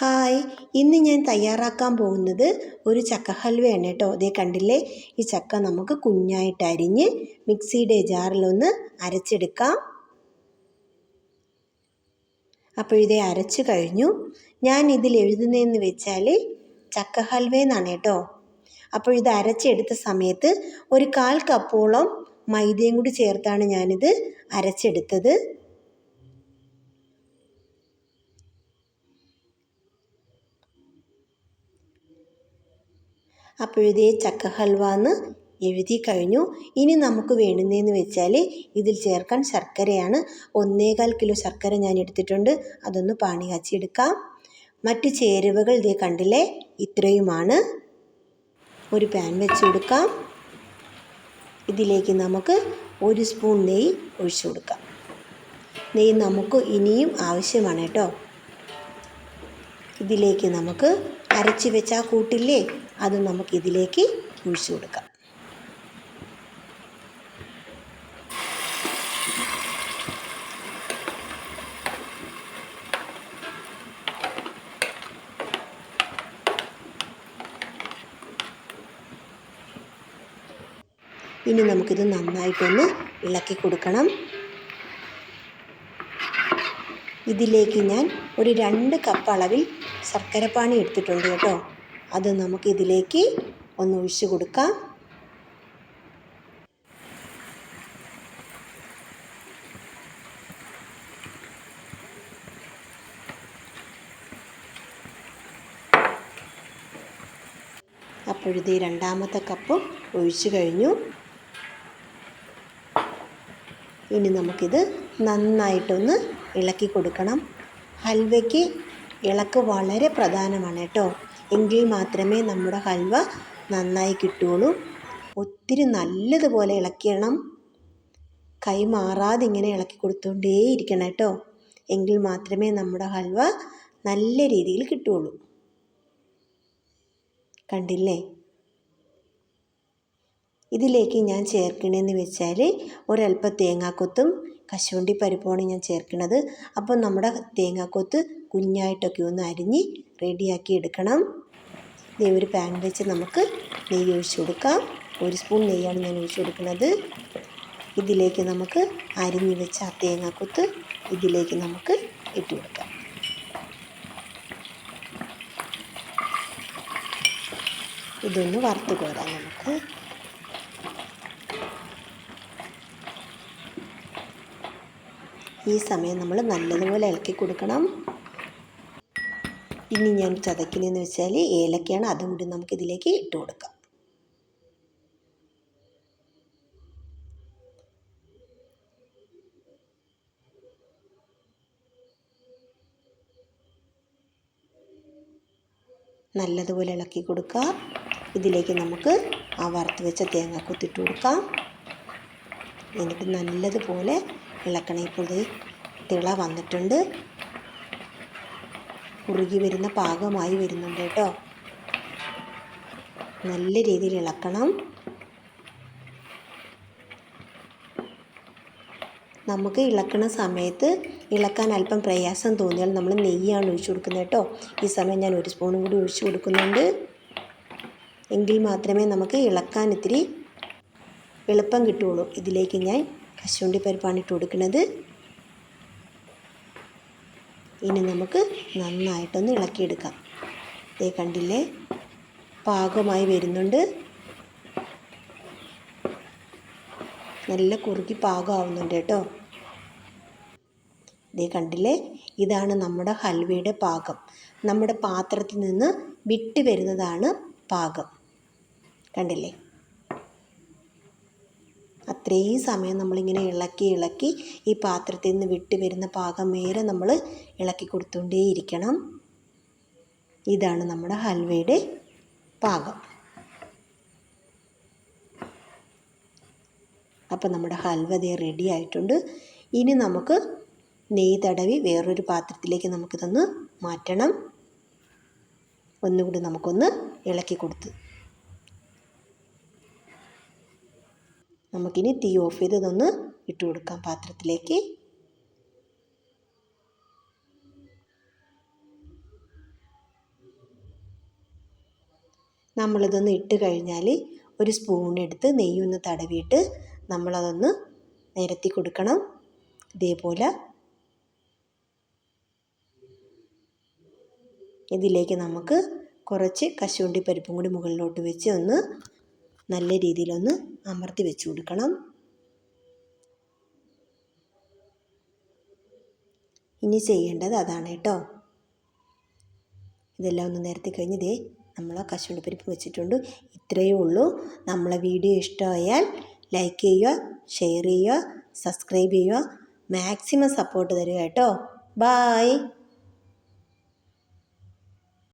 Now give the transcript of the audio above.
Hi. ഇന്ന് ഞാൻ തയ്യാറാക്കാൻ പോകുന്നത് ഒരു ചക്ക ഹൽവയാണ് കേട്ടോ. അതേ കണ്ടില്ലേ? ഈ ചക്ക നമുക്ക് കുഞ്ഞായിട്ട് അരിഞ്ഞ് മിക്സിയുടെ ജാറിലൊന്ന് അരച്ചെടുക്കാം. അപ്പോൾ ഇതേ അരച്ച് കഴിഞ്ഞു. ഞാൻ ഇതിൽ എഴുതുന്നതെന്ന് വെച്ചാൽ ചക്ക ഹൽവ എന്നാണ് കേട്ടോ. അപ്പോൾ ഇത് അരച്ചെടുത്ത സമയത്ത് ഒരു കാൽ കപ്പോളം മൈദയും കൂടി ചേർത്താണ് ഞാനിത് അരച്ചെടുത്തത്. അപ്പോഴിതേ ചക്ക ഹൽവ എന്ന് എഴുതി കഴിഞ്ഞു. ഇനി നമുക്ക് വേണ്ടുന്നതെന്ന് വെച്ചാൽ ഇതിൽ ചേർക്കാൻ ശർക്കരയാണ്. ഒന്നേകാൽ കിലോ ശർക്കര ഞാൻ എടുത്തിട്ടുണ്ട്. അതൊന്ന് പാണി കാച്ചിയെടുക്കാം മറ്റ് ചേരുവകൾ ഇതേ കണ്ടില്ലേ? ഇത്രയുമാണ്. ഒരു പാൻ വെച്ച് കൊടുക്കാം ഇതിലേക്ക് നമുക്ക് ഒരു സ്പൂൺ നെയ്യ് ഒഴിച്ചു കൊടുക്കാം. നെയ്യ് നമുക്ക് ഇനിയും ആവശ്യമാണ് കേട്ടോ. ഇതിലേക്ക് നമുക്ക് അരച്ച് വെച്ച ആ കൂട്ടില്ലേ അത് നമുക്ക് ഇതിലേക്ക് ഒഴിച്ചു കൊടുക്കാം. ഇനി നമുക്കിത് നന്നായിട്ടൊന്ന് ഇളക്കി കൊടുക്കണം. ഇതിലേക്ക് ഞാൻ ഒരു രണ്ട് കപ്പ് അളവിൽ ശർക്കരപ്പാനി എടുത്തിട്ടുണ്ട് കേട്ടോ. അത് നമുക്ക് ഇതിലേക്ക് ഒന്ന് ഒഴിച്ചു കൊടുക്കാം. അപ്പോഴത്തെ രണ്ടാമത്തെ കപ്പ് ഒഴിച്ചു കഴിഞ്ഞു. ഇനി നമുക്കിത് നന്നായിട്ടൊന്ന് ഇളക്കി കൊടുക്കണം. ഹൽവയ്ക്ക് ഇളക്ക് വളരെ പ്രധാനമാണ് കേട്ടോ. എങ്കിൽ മാത്രമേ നമ്മുടെ ഹൽവ നന്നായി കിട്ടുകയുള്ളൂ. ഒത്തിരി നല്ലതുപോലെ ഇളക്കണം കൈ മാറാതെ ഇങ്ങനെ ഇളക്കി കൊടുത്തുകൊണ്ടേയിരിക്കണം കേട്ടോ. എങ്കിൽ മാത്രമേ നമ്മുടെ ഹൽവ നല്ല രീതിയിൽ കിട്ടുകയുള്ളൂ. കണ്ടില്ലേ? ഇതിലേക്ക് ഞാൻ ചേർക്കണമെന്ന് വെച്ചാൽ ഒരല്പം തേങ്ങാക്കൊത്തും കശുവണ്ടി പരിപ്പുമാണ് ഞാൻ ചേർക്കുന്നത് അപ്പോൾ നമ്മുടെ തേങ്ങാക്കൊത്ത് കുഞ്ഞായിട്ടൊക്കെ ഒന്ന് അരിഞ്ഞ് റെഡിയാക്കി എടുക്കണം. നെയ്യ് ഒരു പാൻ വെച്ച് നമുക്ക് നെയ്യ് ഒഴിച്ചു കൊടുക്കാം. ഒരു സ്പൂൺ നെയ്യാണ് ഞാൻ ഒഴിച്ചു കൊടുക്കുന്നത്. ഇതിലേക്ക് നമുക്ക് അരിഞ്ഞ് വെച്ച ആ ഇതിലേക്ക് നമുക്ക് ഇട്ട് കൊടുക്കാം. ഇതൊന്ന് വറുത്ത് കോരാം നമുക്ക്. ഈ സമയം നമ്മൾ നല്ലതുപോലെ ഇളക്കി കൊടുക്കണം. ഇനി ഞാൻ ചതക്കുന്നതെന്ന് വെച്ചാൽ ഏലക്കയാണ് അതും കൂടി നമുക്ക് ഇതിലേക്ക് ഇട്ട് കൊടുക്കാം. നല്ലതുപോലെ ഇളക്കി കൊടുക്കുക. ഇതിലേക്ക് നമുക്ക് ആ വറുത്ത് വെച്ച തേങ്ങ കുത്തിട്ട് കൊടുക്കാം. എന്നിട്ട് നല്ലതുപോലെ ഇളക്കണം തിള വന്നിട്ടുണ്ട്. കുറുകി വരുന്ന പാകമായി വരുന്നുണ്ട് കേട്ടോ. നല്ല രീതിയിൽ ഇളക്കണം. നമുക്ക് ഇളക്കണ സമയത്ത് ഇളക്കാൻ അല്പം പ്രയാസം തോന്നിയാൽ നമ്മൾ നെയ്യാണ് ഒഴിച്ചു കൊടുക്കുന്നത് കേട്ടോ. ഈ സമയം ഞാൻ ഒരു സ്പൂണും കൂടി ഒഴിച്ചു കൊടുക്കുന്നുണ്ട്. എങ്കിൽ മാത്രമേ നമുക്ക് ഇളക്കാൻ ഇത്തിരി എളുപ്പം കിട്ടുകയുള്ളൂ. ഇതിലേക്ക് ഞാൻ കശുവണ്ടി പരിപ്പാണ് ഇട്ട് കൊടുക്കുന്നത്. ഇനി നമുക്ക് നന്നായിട്ടൊന്ന് ഇളക്കിയെടുക്കാം. ഇതേ കണ്ടില്ലേ? പാകമായി വരുന്നുണ്ട്. നല്ല കുറുക്കി പാകമാവുന്നുണ്ട് കേട്ടോ. ഇതേ കണ്ടില്ലേ? ഇതാണ് നമ്മുടെ ഹൽവയുടെ പാകം. നമ്മുടെ പാത്രത്തിൽ നിന്ന് വിട്ട് വരുന്നതാണ് പാകം. കണ്ടില്ലേ? അത്രയും സമയം നമ്മളിങ്ങനെ ഇളക്കി ഇളക്കി ഈ പാത്രത്തിൽ നിന്ന് വിട്ട് വരുന്ന പാകം നേരെ നമ്മൾ ഇളക്കി കൊടുത്തുകൊണ്ടേയിരിക്കണം. ഇതാണ് നമ്മുടെ ഹൽവയുടെ പാകം. അപ്പം നമ്മുടെ ഹൽവ ദേ റെഡി ആയിട്ടുണ്ട്. ഇനി നമുക്ക് നെയ്യ് തടവി വേറൊരു പാത്രത്തിലേക്ക് നമുക്കിതൊന്ന് മാറ്റണം. ഒന്നുകൂടി നമുക്കൊന്ന് ഇളക്കി കൊടുത്ത് നമുക്കിനി തീ ഓഫ് ചെയ്ത് ഇതൊന്ന് ഇട്ട് കൊടുക്കാം പാത്രത്തിലേക്ക്. നമ്മളിതൊന്ന് ഇട്ട് കഴിഞ്ഞാൽ ഒരു സ്പൂൺ എടുത്ത് നെയ്യൊന്ന് തടവിയിട്ട് നമ്മളതൊന്ന് നിരത്തി കൊടുക്കണം. ഇതേപോലെ. ഇതിലേക്ക് നമുക്ക് കുറച്ച് കശുവണ്ടി പരിപ്പും കൂടി മുകളിലോട്ട് വെച്ച് ഒന്ന് നല്ല രീതിയിലൊന്ന് അമർത്തി വെച്ച് കൊടുക്കണം. ഇനി ചെയ്യേണ്ടത് അതാണ് കേട്ടോ. ഇതെല്ലാം ഒന്ന് നേരത്തെ കഴിഞ്ഞ് ദേ നമ്മൾ കശുവണ്ടി പരിപ്പ് വെച്ചിട്ടുണ്ട്. ഇത്രയേ ഉള്ളൂ. നമ്മളെ വീഡിയോ ഇഷ്ടമായാൽ ലൈക്ക് ചെയ്യുക ഷെയർ ചെയ്യുക സബ്സ്ക്രൈബ് ചെയ്യുക മാക്സിമം സപ്പോർട്ട് തരിക കേട്ടോ. ബായ്.